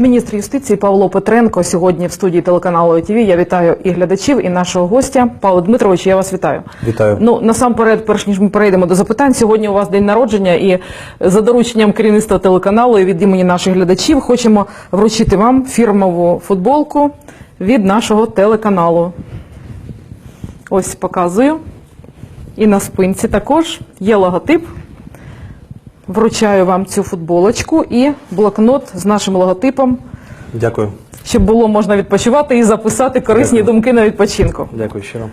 Міністр юстиції Павло Петренко сьогодні в студії телеканалу ОТВ. Я вітаю і глядачів, і нашого гостя Павло Дмитрович. Я вас вітаю. Вітаю. Ну насамперед, перш ніж ми перейдемо до запитань, сьогодні у вас день народження, і за дорученням керівництва телеканалу і від імені наших глядачів хочемо вручити вам фірмову футболку від нашого телеканалу. Ось показую. І на спинці також є логотип. Вручаю вам цю футболочку і блокнот з нашим логотипом, Дякую. щоб було можна відпочивати і записати корисні Дякую. думки на відпочинку. Дякую щиро.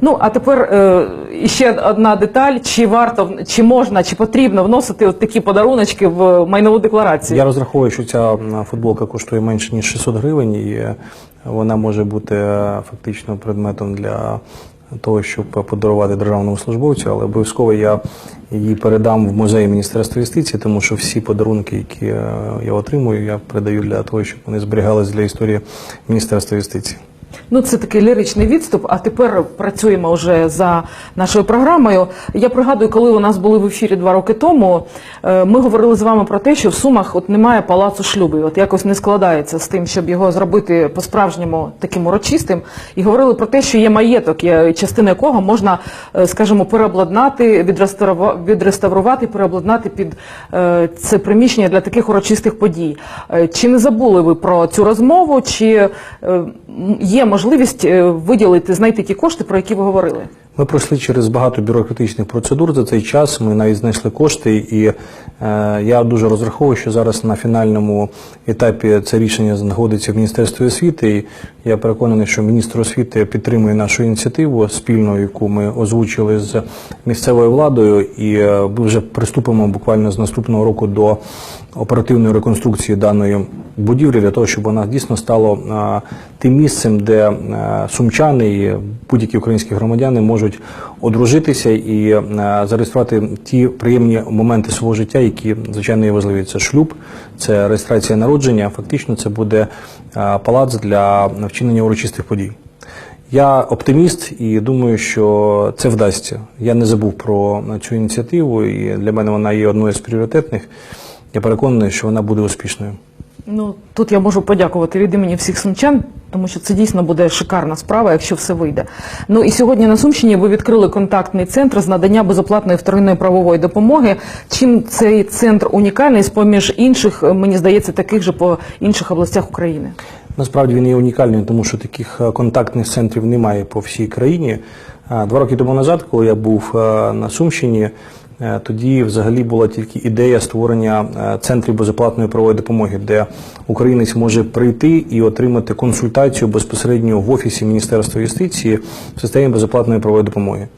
Ну а тепер е, ще одна деталь: чи варто, чи можна, чи потрібно вносити от такі подаруночки в майнову декларацію? Я розраховую, що ця футболка коштує менше ніж 600 гривень, і е, вона може бути е, фактично предметом для того, щоб подарувати державному службовцю, але обов'язково я її передам в музей Міністерства юстиції, тому що всі подарунки, які е, я отримую, я передаю для того, щоб вони зберігались для історії Міністерства юстиції. Ну, це такий ліричний відступ. А тепер працюємо вже за нашою програмою. Я пригадую, коли у нас були в ефірі два роки тому, е, ми говорили з вами про те, що в Сумах от немає палацу шлюбів. От якось не складається з тим, щоб його зробити по-справжньому таким урочистим. І говорили про те, що є маєток, є частина якого можна, е, скажімо, переобладнати, відреставрува- відреставрувати, переобладнати під е, це приміщення для таких урочистих подій. Чи не забули ви про цю розмову? Чи м, є можливість е, виділити, знайти ті кошти, про які ви говорили? Ми пройшли через багато бюрократичних процедур за цей час. Ми навіть знайшли кошти, і е, я дуже розраховую, що зараз на фінальному етапі це рішення знаходиться в Міністерстві освіти. І я переконаний, що міністр освіти підтримує нашу ініціативу спільну, яку ми озвучили з місцевою владою, і е, ми вже приступимо буквально з наступного року до оперативної реконструкції даної будівлі для того, щоб вона дійсно стала тим місцем, де сумчани і будь-які українські громадяни можуть одружитися і зареєструвати ті приємні моменти свого життя, які звичайно є важливі. Це шлюб, це реєстрація народження. Фактично, це буде палац для вчинення урочистих подій. Я оптиміст і думаю, що це вдасться. Я не забув про цю ініціативу, і для мене вона є одною з пріоритетних. Я переконаний, що вона буде успішною. Ну тут я можу подякувати від імені всіх сумчан, тому що це дійсно буде шикарна справа, якщо все вийде. Ну і сьогодні на Сумщині ви відкрили контактний центр з надання безоплатної вторинної правової допомоги. Чим цей центр унікальний з поміж інших, е, мені здається, таких же по інших областях України. Насправді він є унікальним, тому що таких е, контактних центрів немає по всій країні. Два роки тому назад, коли я був е, на Сумщині, е, тоді взагалі була тільки ідея створення е, центрів безоплатної правової допомоги, де українець може прийти і отримати консультацію безпосередньо в офісі Міністерства юстиції в системі безоплатної правової допомоги.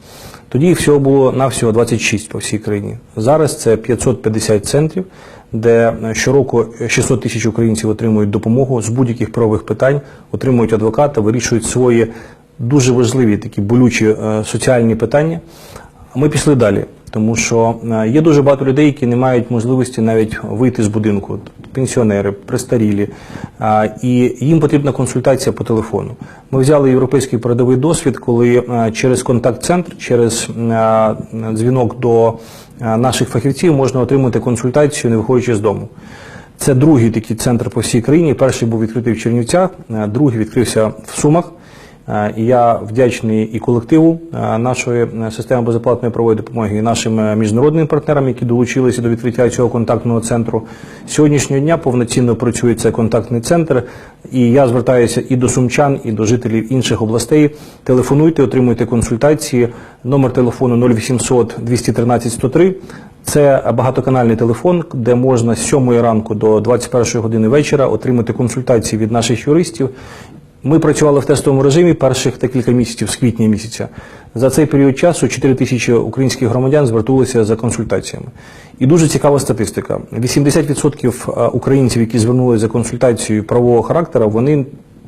Тоді всього було навсього 26 по всій країні. Зараз це 550 центрів, де щороку 600 тисяч українців отримують допомогу з будь-яких правових питань, отримують адвоката, вирішують свої дуже важливі такі болючі е, соціальні питання. Ми пішли далі, тому що е, є дуже багато людей, які не мають можливості навіть вийти з будинку, пенсіонери, престарілі, і їм потрібна консультація по телефону. Ми взяли європейський передовий досвід, коли е, через контакт-центр, через е, дзвінок до наших фахівців можна отримати консультацію, не виходячи з дому. Це другий такий центр по всій країні. Перший був відкритий в Чернівцях, другий відкрився в Сумах. Е, І я вдячний і колективу е, нашої е, системи безоплатної правової допомоги, і нашим міжнародним партнерам, які долучилися до відкриття цього контактного центру. Сьогоднішнього дня повноцінно працює цей контактний центр, і я звертаюся і до сумчан, і до жителів інших областей. Телефонуйте, отримуйте консультації. Номер телефону 0800 213 103. Це багатоканальний телефон, де можна з 7 ранку до 21 години вечора отримати консультації від наших юристів. Ми працювали в тестовому режимі перших декілька місяців з квітня місяця. За цей період часу 4 тисячі українських громадян звернулися за консультаціями. І дуже цікава статистика: 80% українців, які звернулися за консультацією правового характеру, вони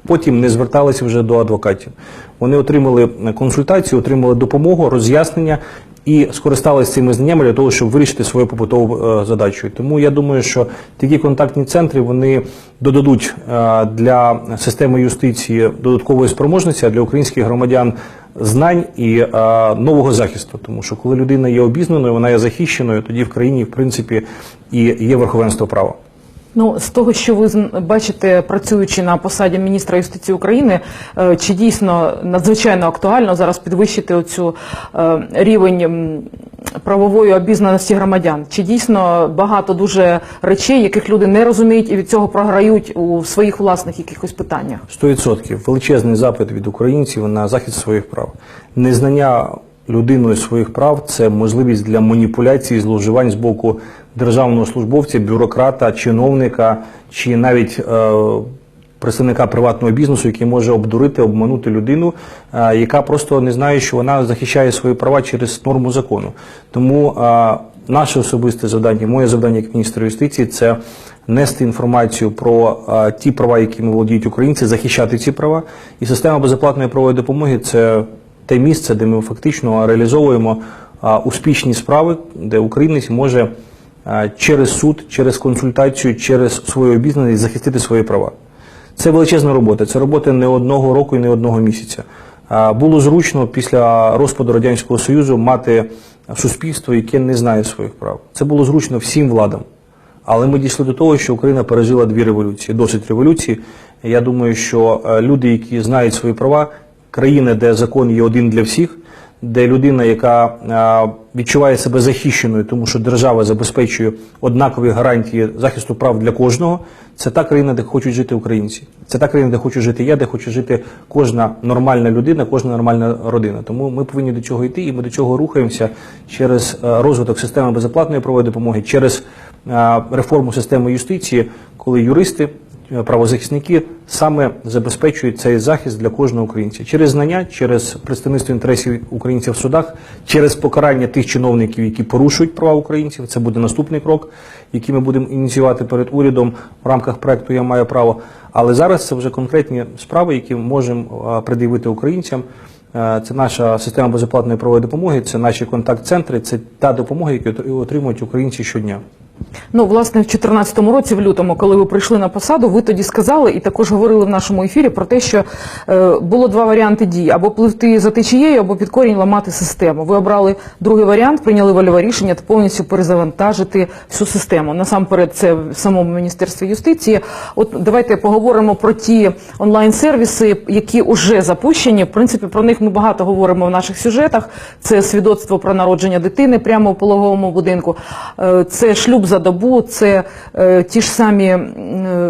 потім не зверталися вже до адвокатів. Вони отримали консультацію, отримали допомогу, роз'яснення і скористалися цими знаннями для того, щоб вирішити свою побутову е, задачу. Тому я думаю, що такі контактні центри вони додадуть е, для системи юстиції додаткової спроможності а для українських громадян знань і е, нового захисту. Тому що коли людина є обізнаною, вона є захищеною, тоді в країні, в принципі, і є верховенство права. Ну, з того, що ви бачите, працюючи на посаді міністра юстиції України, е, чи дійсно надзвичайно актуально зараз підвищити оцю е, рівень правової обізнаності громадян? Чи дійсно багато дуже речей, яких люди не розуміють і від цього програють у своїх власних якихось питаннях? 100% величезний запит від українців на захист своїх прав. Незнання людиною своїх прав це можливість для маніпуляцій, зловживань з боку державного службовця, бюрократа, чиновника чи навіть е, представника приватного бізнесу, який може обдурити, обманути людину, е, яка просто не знає, що вона захищає свої права через норму закону. Тому е, наше особисте завдання, моє завдання як міністра юстиції це нести інформацію про ті права, якими володіють українці, захищати ці права. І система безоплатної правової допомоги це те місце, де ми фактично реалізовуємо успішні справи, де українець може через суд, через консультацію, через свою обізнаність захистити свої права. Це величезна робота. Це робота не одного року і не одного місяця. Було зручно після розпаду Радянського Союзу мати суспільство, яке не знає своїх прав. Це було зручно всім владам. Але ми дійшли до того, що Україна пережила дві революції, досить революції. Я думаю, що е, люди, які знають свої права, країна, де закон є один для всіх, де людина, яка е, відчуває себе захищеною, тому що держава забезпечує однакові гарантії захисту прав для кожного, це та країна, де хочуть жити українці. Це та країна, де хочу жити я, де хоче жити кожна нормальна людина, кожна нормальна родина. Тому ми повинні до цього йти, і ми до цього рухаємося через е, розвиток системи безоплатної правової допомоги, через е, реформу системи юстиції, коли юристи правозахисники саме забезпечують цей захист для кожного українця через знання, через представництво інтересів українців в судах, через покарання тих чиновників, які порушують права українців. Це буде наступний крок, який ми будемо ініціювати перед урядом в рамках проекту Я маю право. Але зараз це вже конкретні справи, які можемо е, пред'явити українцям. Е, Це наша система безоплатної правової допомоги, це наші контакт-центри, це та допомога, яку отримують українці щодня. Ну, власне, в 2014 році, в лютому, коли ви прийшли на посаду, ви тоді сказали і також говорили в нашому ефірі про те, що е, було два варіанти дій: або пливти за течією, або під корінь ламати систему. Ви обрали другий варіант, прийняли вольове рішення повністю перезавантажити всю систему. Насамперед, це в самому міністерстві юстиції. От давайте поговоримо про ті онлайн-сервіси, які вже запущені. В принципі, про них ми багато говоримо в наших сюжетах. Це свідоцтво про народження дитини прямо в пологовому будинку. Е, Це шлюб за добу, це е, ті ж самі е,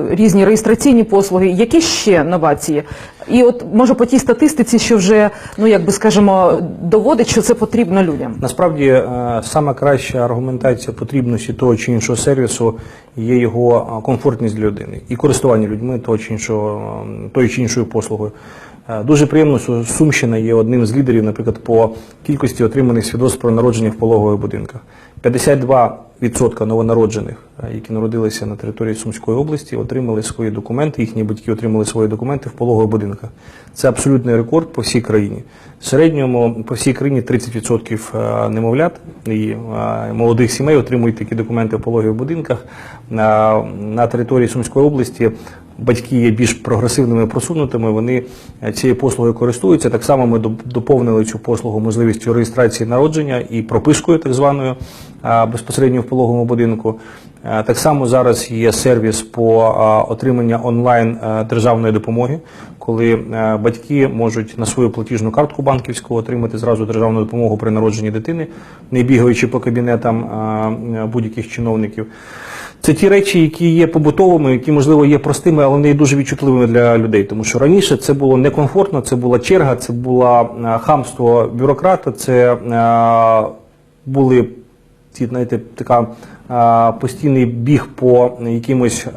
різні реєстраційні послуги. Які ще новації? І от може по тій статистиці, що вже ну як би скажемо, доводить, що це потрібно людям. Насправді, е, сама краща аргументація потрібності того чи іншого сервісу є його е, комфортність для людини і користування людьми того чи іншого, тої чи іншою послугою. Е, Дуже приємно, що Сумщина є одним з лідерів, наприклад, по кількості отриманих свідоцтв про народження в пологових будинках. 52% новонароджених, е, які народилися на території Сумської області, отримали свої документи, їхні батьки отримали свої документи в пологових будинках. Це абсолютний рекорд по всій країні. В середньому по всій країні 30% е, немовлят і молодих сімей отримують такі документи в пологових будинках. На території Сумської області батьки є більш прогресивними, просунутими, вони е, цією послугою користуються. Так само ми доповнили цю послугу можливістю реєстрації народження і пропискою так званою безпосередньо в пологовому будинку. Е, Так само зараз є сервіс по отриманню онлайн е, державної допомоги, коли батьки можуть на свою платіжну картку банківську отримати зразу державну допомогу при народженні дитини, не бігаючи по кабінетам будь-яких чиновників. Це ті речі, які є побутовими, які можливо є простими, але вони дуже відчутливими для людей. Тому що раніше це було некомфортно, це була черга, це було е, хамство бюрократа, це е, були ці, знаєте, така е, постійний біг по якимось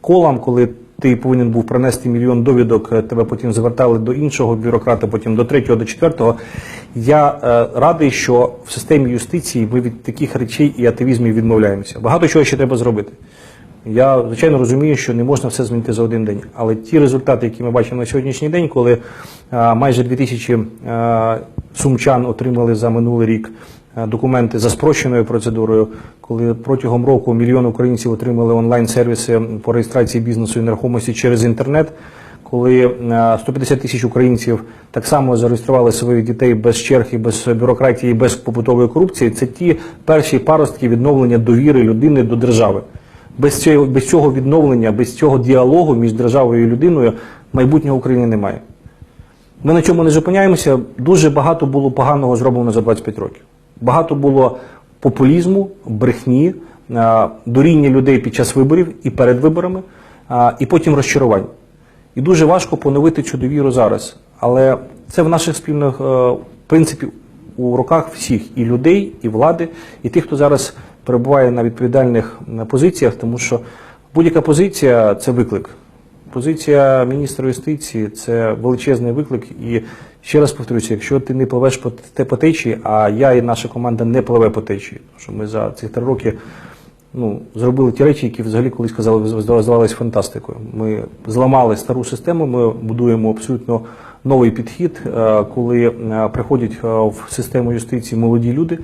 колам, коли ти повинен був принести мільйон довідок, е, тебе потім завертали до іншого бюрократа, потім до третього, до четвертого. Я е, радий, що в системі юстиції ми від таких речей і атавізмів відмовляємося. Багато чого ще треба зробити. Я звичайно розумію, що не можна все змінити за один день. Але ті результати, які ми бачимо на сьогоднішній день, коли е, майже 2000 е, сумчан отримали за минулий рік документи за спрощеною процедурою, коли протягом року мільйон українців отримали онлайн-сервіси по реєстрації бізнесу і нерухомості через інтернет. Коли е, 150 тисяч українців так само зареєстрували своїх дітей без черг і без бюрократії, без побутової корупції, це ті перші паростки відновлення довіри людини до держави. Без цього, без цього відновлення, без цього діалогу між державою і людиною майбутнього України немає. Ми на чому не зупиняємося. Дуже багато було поганого зроблено за 25 років. Багато було популізму, брехні, е, дуріння людей під час виборів і перед виборами, е, і потім розчарувань. І дуже важко поновити цю довіру зараз. Але це в наших спільних е, принципів у руках всіх і людей, і влади, і тих, хто зараз перебуває на відповідальних позиціях, тому що будь-яка позиція це виклик. Позиція міністра юстиції це величезний виклик. І ще раз повторюся, якщо ти не пливеш по те по течії, а я і наша команда не пливе по течії, тому що ми за ці три роки ну, зробили ті речі, які взагалі колись казали, здавалися фантастикою. Ми зламали стару систему, ми будуємо абсолютно новий підхід, е, коли е, приходять е, в систему юстиції молоді люди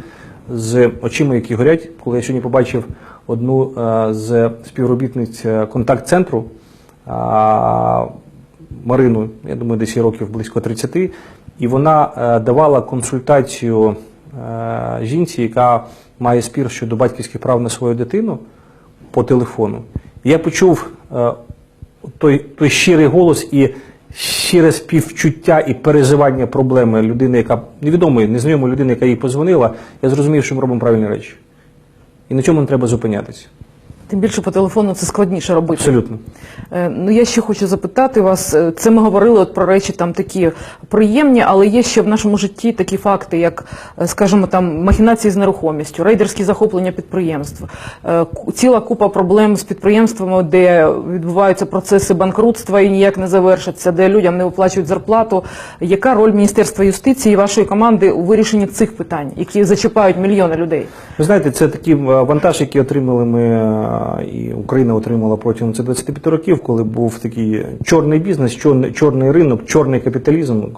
з очима, які горять. Коли я сьогодні побачив одну з співробітниць контакт-центру, Марину, я думаю, десь років близько 30, і вона е, давала консультацію е, жінці, яка має спір щодо батьківських прав на свою дитину по телефону. Я почув е, той, той щирий голос і щире співчуття і переживання проблеми людини, яка невідомої, незнайомої людини, яка їй позвонила, я зрозумів, що ми робимо правильні речі. І на цьому не треба зупинятися. Тим більше по телефону це складніше робити. Абсолютно. Е, Ну, я ще хочу запитати вас. е, Це ми говорили от про речі там такі приємні, але є ще в нашому житті такі факти, як, е, скажімо, там махінації з нерухомістю, рейдерські захоплення підприємств, е, ціла купа проблем з підприємствами, де відбуваються процеси банкрутства і ніяк не завершаться, де людям не виплачують зарплату. Яка роль Міністерства юстиції і вашої команди у вирішенні цих питань, які зачіпають мільйони людей? Ви знаєте, це такий е, вантаж, який отримали ми, е, і Україна отримала протягом цих 25 років, коли був такий чорний бізнес, чорний, ринок, чорний капіталізм, е,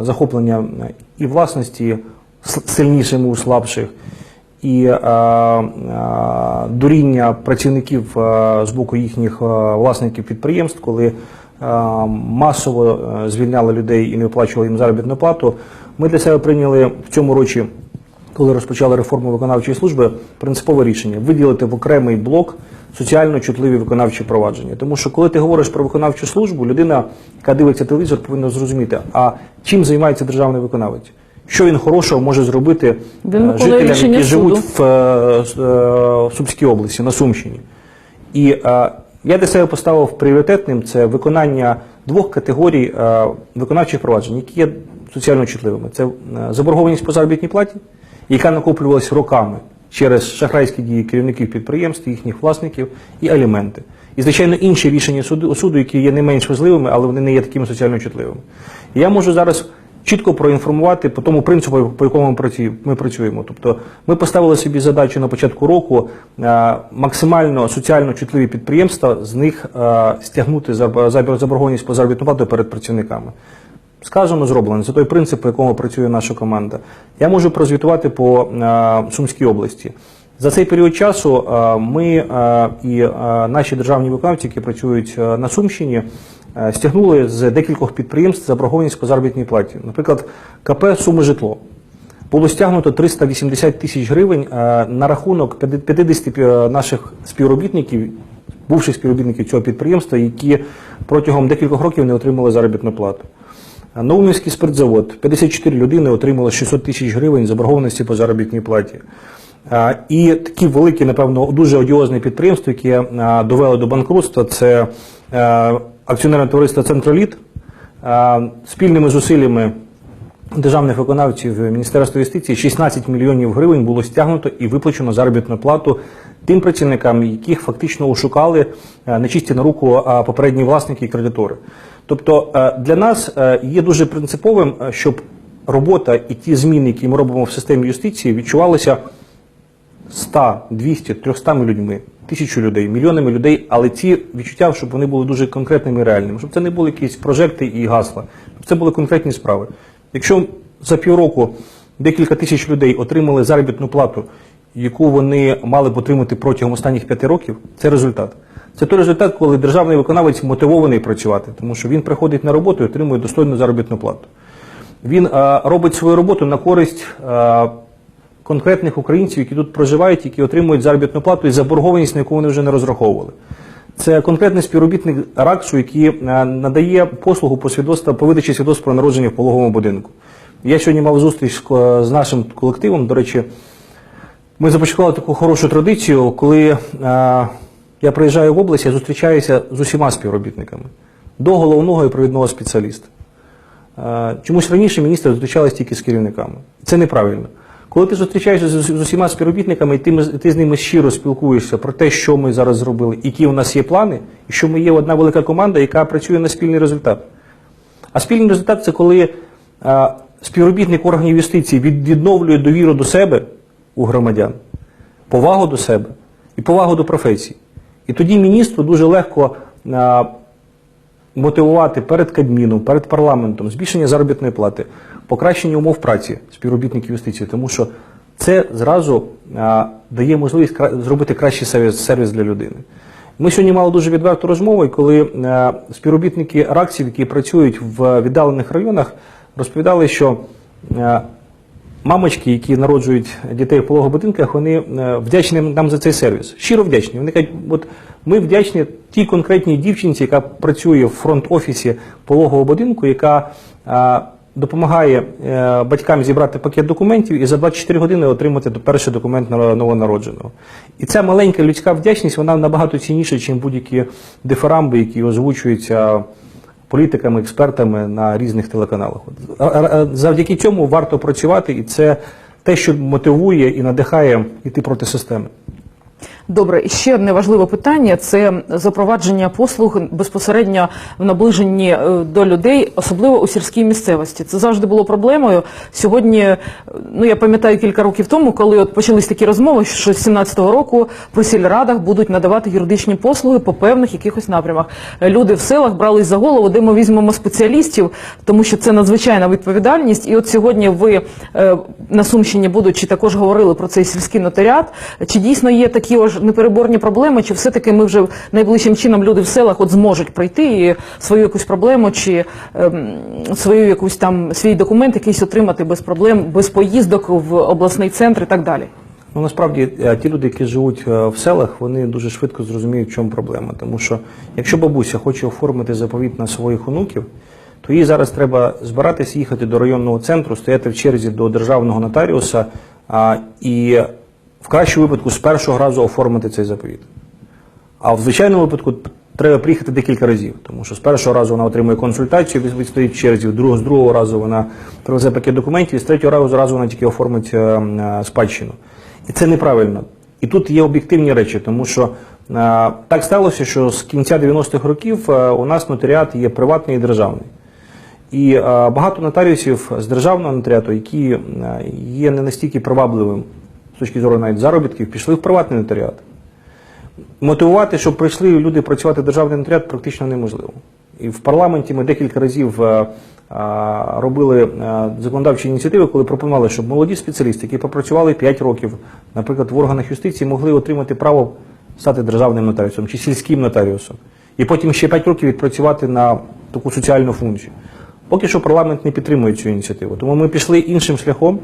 захоплення і власності сильнішими у слабших, і е, е, дуріння працівників з боку їхніх власників підприємств, коли масово звільняли людей і не виплачували їм заробітну плату. Ми для себе прийняли в цьому році коли розпочали реформу виконавчої служби, принципове рішення виділити в окремий блок соціально чутливі виконавчі провадження. Тому що коли ти говориш про виконавчу службу, людина, яка дивиться телевізор, повинна зрозуміти, а чим займається державний виконавець. Що він хорошого може зробити Він е, жителям, рішення які живуть суду. в е, е, Сумській області, на Сумщині. І е, я для себе поставив пріоритетним це виконання двох категорій е, виконавчих проваджень, які є соціально чутливими. Це заборгованість по заробітній платі, яка накоплювалася роками через шахрайські дії керівників підприємств, їхніх власників і аліменти. І, звичайно, інші рішення суду, суду, які є не менш важливими, але вони не є такими соціально чутливими. Я можу зараз чітко проінформувати по тому принципу, по якому ми працюємо. Тобто ми поставили собі задачу на початку року е, максимально соціально чутливі підприємства, з них е, стягнути заб- заб- заборгованість по заробітну плату перед працівниками. Сказано, зроблено. Це той принцип, по якому працює наша команда. Я можу прозвітувати по е, Сумській області. За цей період часу е, ми е, і наші державні виконавці, які працюють на Сумщині, стягнули з декількох підприємств заборгованість по заробітній платі. Наприклад, КП Суми житло. Було стягнуто 380 тисяч гривень на рахунок 50 наших співробітників, бувших співробітників цього підприємства, які протягом декількох років не отримали заробітну плату. А Новомівський спиртзавод 54 людини отримали 600 тисяч гривень заборгованості по заробітній платі. І такі великі, напевно, дуже одіозні підприємства, які довели до банкрутства, це акціонерне товариство Центроліт спільними зусиллями державних виконавців Міністерства юстиції 16 мільйонів гривень було стягнуто і виплачено заробітну плату тим працівникам, яких фактично ошукали е, нечисті на руку попередні власники і кредитори. Тобто е, для нас е, є дуже принциповим, щоб робота і ті зміни, які ми робимо в системі юстиції, відчувалися 100, 200, 300 людьми, тисячу людей, мільйонами людей, але ці відчуття, щоб вони були дуже конкретними і реальними, щоб це не були якісь прожекти і гасла, щоб це були конкретні справи. Якщо за півроку декілька тисяч людей отримали заробітну плату, яку вони мали б отримати протягом останніх п'яти років, це результат. Це той результат, коли державний виконавець мотивований працювати, тому що він приходить на роботу і отримує достойну заробітну плату. Він е, робить свою роботу на користь е, конкретних українців, які тут проживають, які отримують заробітну плату і заборгованість, на яку вони вже не розраховували. Це конкретний співробітник РАКСу, який е, надає послугу по свідоцтва по видачі свідоцтва про народження в пологовому будинку. Я сьогодні мав зустріч з нашим колективом. До речі, ми започаткували таку хорошу традицію, коли е, я приїжджаю в область, я зустрічаюся з усіма співробітниками до головного і провідного спеціаліста. Е, Чомусь раніше міністри зустрічалися тільки з керівниками. Це неправильно. Коли ти зустрічаєшся з, усіма співробітниками, і ти, ти з ними щиро спілкуєшся про те, що ми зараз зробили, які у нас є плани, і що ми є одна велика команда, яка працює на спільний результат. А спільний результат це коли е, співробітник органів юстиції від, відновлює довіру до себе у громадян, повагу до себе і повагу до професії. І тоді міністру дуже легко е, мотивувати перед Кабміном, перед парламентом збільшення заробітної плати, покращення умов праці співробітників юстиції, тому що це зразу а, дає можливість кра- зробити кращий сервіс, сервіс для людини. Ми сьогодні мали дуже відверту розмову, коли е, співробітники РАКСів, які працюють в віддалених районах, розповідали, що е, мамочки, які народжують дітей в пологових будинках, вони е, вдячні нам за цей сервіс. Щиро вдячні. Вони кажуть, от ми вдячні тій конкретній дівчинці, яка працює в фронт-офісі пологового будинку, яка е, допомагає е, батькам зібрати пакет документів і за 24 години отримати перший документ новонародженого. І ця маленька людська вдячність, вона набагато цінніша, ніж будь-які дифарамби, які озвучуються політиками, експертами на різних телеканалах. Завдяки цьому варто працювати, і це те, що мотивує і надихає йти проти системи. Добре, і ще одне важливе питання це запровадження послуг безпосередньо в наближенні е, до людей, особливо у сільській місцевості. Це завжди було проблемою. Сьогодні, е, ну я пам'ятаю кілька років тому, коли от почались такі розмови, що з 17-го року по сільрадах будуть надавати юридичні послуги по певних якихось напрямах. Е, Люди в селах брались за голову, де ми візьмемо спеціалістів, тому що це надзвичайна відповідальність. І от сьогодні ви на Сумщині, будучи, також говорили про цей сільський нотаріат. Чи дійсно є такі непереборні проблеми, чи все-таки ми вже найближчим чином люди в селах от зможуть прийти і свою якусь проблему, чи ем, свою якусь там свій документ якийсь отримати без проблем, без поїздок в обласний центр і так далі? Ну насправді е, ті люди, які живуть е, в селах, вони дуже швидко зрозуміють, в чому проблема. Тому що якщо бабуся хоче оформити заповіт на своїх онуків, то їй зараз треба збиратись, їхати до районного центру, стояти в черзі до державного нотаріуса а, і в кращому випадку з першого разу оформити цей заповіт. А в звичайному випадку треба приїхати декілька разів, тому що з першого разу вона отримує консультацію, від- стоїть в черзі, з другого, разу вона привезе пакет документів, і з третього разу вона тільки оформить е, е, спадщину. І це неправильно. І тут є об'єктивні речі, тому що е, так сталося, що з кінця 90-х років у нас нотаріат є приватний і державний. І багато нотаріусів з державного нотаріату, які є не настільки привабливим з точки зору навіть заробітків, пішли в приватний нотаріат. Мотивувати, щоб прийшли люди працювати в державний нотаріат, практично неможливо. І в парламенті ми декілька разів е, е, робили е, законодавчі ініціативи, коли пропонували, щоб молоді спеціалісти, які попрацювали 5 років, наприклад, в органах юстиції, могли отримати право стати державним нотаріусом чи сільським нотаріусом. І потім ще 5 років відпрацювати на таку соціальну функцію. Поки що парламент не підтримує цю ініціативу. Тому ми пішли іншим шляхом,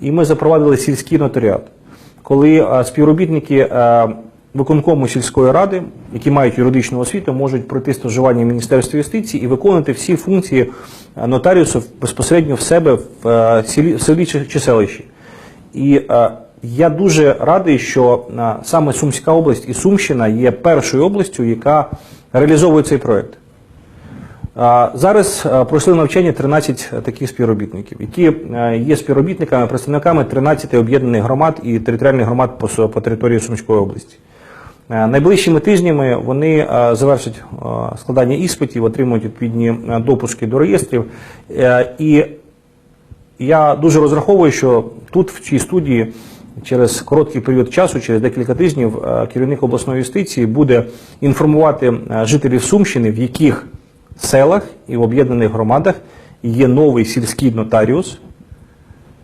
і ми запровадили сільський нотаріат, коли е, співробітники е, виконкому сільської ради, які мають юридичну освіту, можуть пройти стажування в Міністерстві юстиції і виконувати всі функції е, нотаріусів безпосередньо в себе в селі, чи, селищі. І я дуже радий, що саме Сумська область і Сумщина є першою областю, яка реалізовує цей проект. Зараз е, пройшли навчання 13 таких співробітників, які е, є співробітниками, представниками 13 об'єднаних громад і територіальних громад по, по території Сумської області. Е, Найближчими тижнями вони е, завершать е, складання іспитів, отримують відповідні е, допуски до реєстрів. Е, І я дуже розраховую, що тут, в цій студії, через короткий період часу, через декілька тижнів, е, керівник обласної юстиції буде інформувати е, жителів Сумщини, в яких селах і в об'єднаних громадах є новий сільський нотаріус,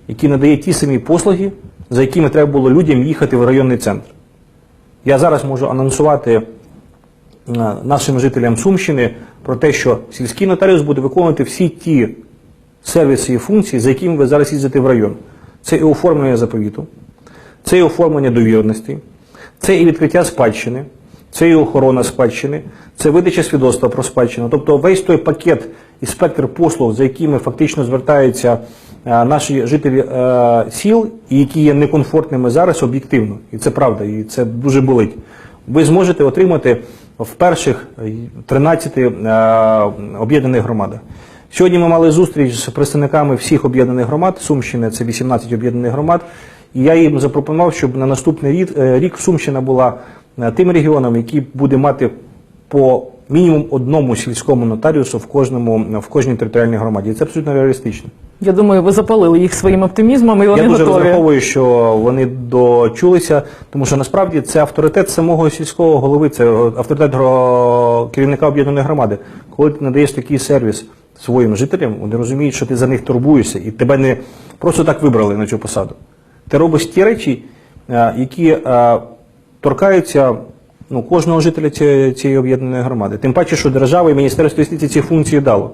який надає ті самі послуги, за якими треба було людям їхати в районний центр. Я зараз можу анонсувати е, нашим жителям Сумщини про те, що сільський нотаріус буде виконувати всі ті сервіси і функції, за якими ви зараз їздите в район. Це і оформлення заповіту, це і оформлення довіреностей, це і відкриття спадщини, це і охорона спадщини, це видача свідоцтва про спадщину. Тобто весь той пакет і спектр послуг, за якими фактично звертаються е, наші жителі е, сіл, і які є некомфортними зараз об'єктивно. І це правда, і це дуже болить. Ви зможете отримати в перших е, 13 е, об'єднаних громадах. Сьогодні ми мали зустріч з представниками всіх об'єднаних громад. Сумщини це 18 об'єднаних громад. І я їм запропонував, щоб на наступний рік, Сумщина була тим регіоном, який буде мати по мінімум одному сільському нотаріусу в кожному в кожній територіальній громаді. І це абсолютно реалістично. Я думаю, ви запалили їх своїм оптимізмом, і вони Я дуже готові. розраховую, що вони дочулися, тому що насправді це авторитет самого сільського голови, це авторитет керівника об'єднаної громади. Коли ти надаєш такий сервіс своїм жителям, вони розуміють, що ти за них турбуєшся, і тебе не просто так вибрали на цю посаду. Ти робиш ті речі, е, які е, торкаються ну, кожного жителя цієї, цієї об'єднаної громади. Тим паче, що держава і Міністерство юстиції ці функції дало.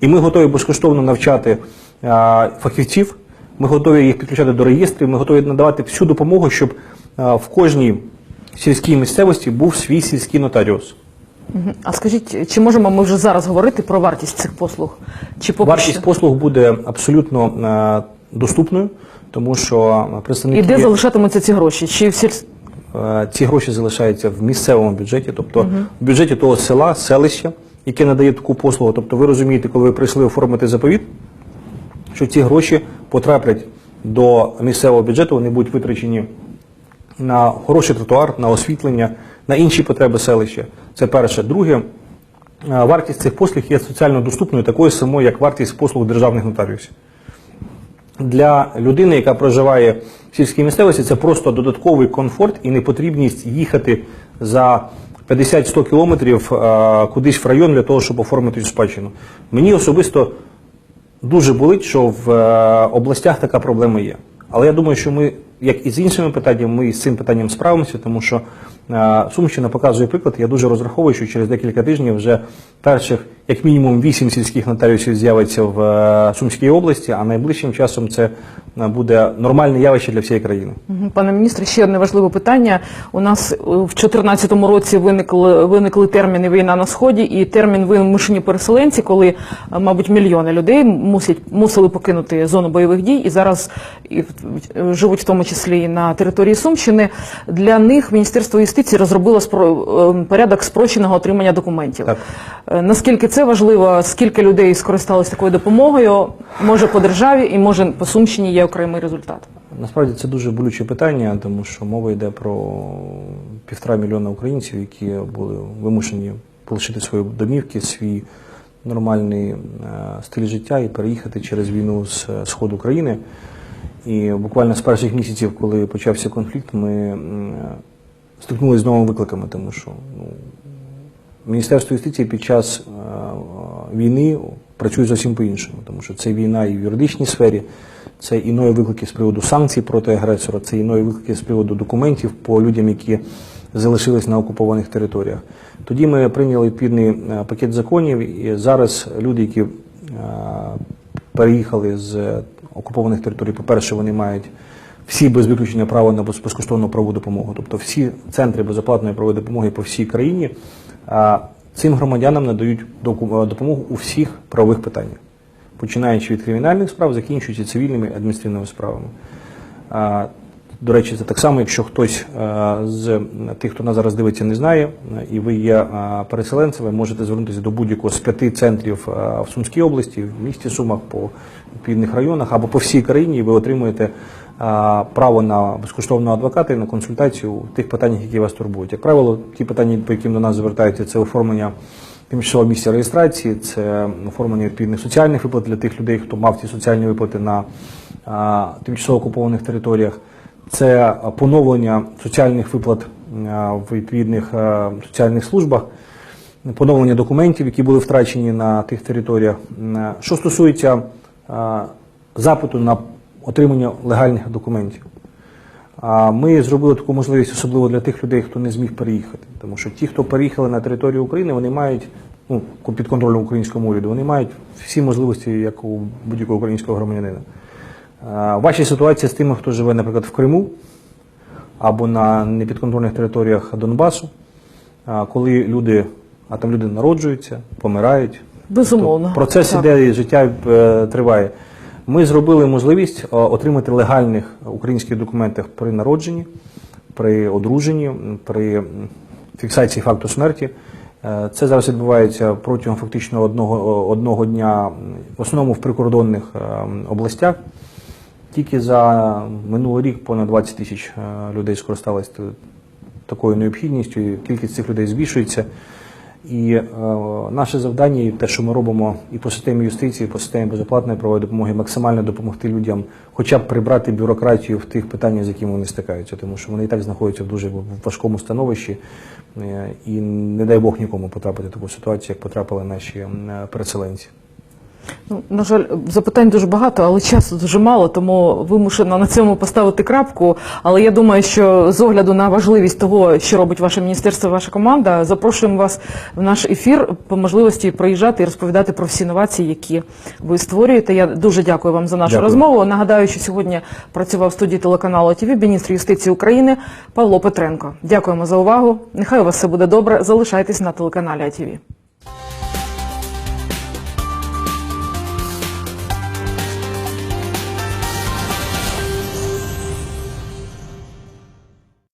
І ми готові безкоштовно навчати а, фахівців, ми готові їх підключати до реєстрів, ми готові надавати всю допомогу, щоб а, в кожній сільській місцевості був свій сільський нотаріус. А скажіть, чи можемо ми вже зараз говорити про вартість цих послуг? Чи поки Вартість що? послуг буде абсолютно а, доступною, тому що представники І де залишатимуться ці гроші? Чи в сіль... Е, ці гроші залишаються в місцевому бюджеті, тобто в бюджеті того села, селища, яке надає таку послугу. Тобто ви розумієте, коли ви прийшли оформити заповіт, що ці гроші потраплять до місцевого бюджету, вони будуть витрачені на хороший тротуар, на освітлення, на інші потреби селища. Це перше. Друге, е, вартість цих послуг є соціально доступною, такою самою, як вартість послуг державних нотаріусів для людини, яка проживає в сільській місцевості, це просто додатковий комфорт і непотрібність їхати за 50-100 кілометрів е, кудись в район для того, щоб оформити цю спадщину. Мені особисто дуже болить, що в е, областях така проблема є. Але я думаю, що ми, як і з іншими питаннями, ми з цим питанням справимося, тому що е, Сумщина показує приклад. Я дуже розраховую, що через декілька тижнів вже перших, як мінімум, вісім сільських нотаріусів з'явиться в е, Сумській області, а найближчим часом це е, буде нормальне явище для всієї країни. Пане міністре, ще одне важливе питання. У нас е, в 2014 році виникли, виникли терміни війна на сході і термін вимушені переселенці, коли, мабуть, мільйони людей мусять мусили покинути зону бойових дій і зараз живуть в тому числі і на території Сумщини. Для них Міністерство юстиції розробило спро- порядок спрощеного отримання документів. Так. Е, Наскільки це важливо, скільки людей скористалися такою допомогою? Може по державі і може по Сумщині є окремий результат. Насправді це дуже болюче питання, тому що мова йде про півтора мільйона українців, які були вимушені полишити свої домівки, свій нормальний е, стиль життя і переїхати через війну з е, сходу країни. І буквально з перших місяців, коли почався конфлікт, ми стикнулися з новими викликами, тому що ну, Міністерство юстиції під час е, війни працює зовсім по-іншому, тому що це війна і в юридичній сфері, це і нові виклики з приводу санкцій проти агресора, це і нові виклики з приводу документів по людям, які залишились на окупованих територіях. Тоді ми прийняли відповідний е, пакет законів, і зараз люди, які е, переїхали з окупованих територій, по-перше, вони мають всі без виключення право на без- безкоштовну правову допомогу. Тобто всі центри безоплатної правової допомоги по всій країні цим громадянам надають е, допомогу у всіх правових питаннях, починаючи від кримінальних справ, закінчуючи цивільними адміністративними справами. До речі, це так само, якщо хтось е, з тих, хто нас зараз дивиться, не знає, і ви є е, переселенцем, можете звернутися до будь-якого з п'яти центрів в Сумській області, в місті Сумах, по відповідних районах або по всій країні, і ви отримуєте право на безкоштовного адвоката і на консультацію в тих питаннях, які вас турбують. Як правило, ті питання, по яким до нас звертаються, це оформлення тимчасового місця реєстрації, це оформлення відповідних соціальних виплат для тих людей, хто мав ці соціальні виплати на тимчасово окупованих територіях. Це поновлення соціальних виплат в відповідних соціальних службах, поновлення документів, які були втрачені на тих територіях. Що стосується запиту на отримання легальних документів, а ми зробили таку можливість особливо для тих людей, хто не зміг переїхати. Тому що ті, хто переїхали на територію України, вони мають ну, під контролем українського уряду, вони мають всі можливості, як у будь-якого українського громадянина. Ваші ситуації з тими, хто живе, наприклад, в Криму або на непідконтрольних територіях Донбасу, коли люди, а там люди народжуються, помирають. Безумовно. Тобто процес Так. іде життя е, триває. Ми зробили можливість е, отримати легальних українських документах при народженні, при одруженні, при фіксації факту смерті. Е, Це зараз відбувається протягом фактично одного, одного дня, в основному в прикордонних е, областях. Тільки за минулий рік понад 20 тисяч е, людей скористалися такою необхідністю, і кількість цих людей збільшується. І е, наше завдання, і те, що ми робимо і по системі юстиції, і по системі безоплатної правової допомоги, максимально допомогти людям, хоча б прибрати бюрократію в тих питаннях, з якими вони стикаються, тому що вони і так знаходяться в дуже важкому становищі, е, і не дай Бог нікому потрапити в таку ситуацію, як потрапили наші переселенці. Ну, на жаль, запитань дуже багато, але часу дуже мало, тому вимушена на цьому поставити крапку. Але я думаю, що з огляду на важливість того, що робить ваше міністерство, ваша команда, запрошуємо вас в наш ефір по можливості приїжджати і розповідати про всі новації, які ви створюєте. Я дуже дякую вам за нашу Дякую. розмову. Нагадаю, що сьогодні працював в студії телеканалу ТВ міністр юстиції України Павло Петренко. Дякуємо за увагу. Нехай у вас все буде добре. Залишайтесь на телеканалі АТВ.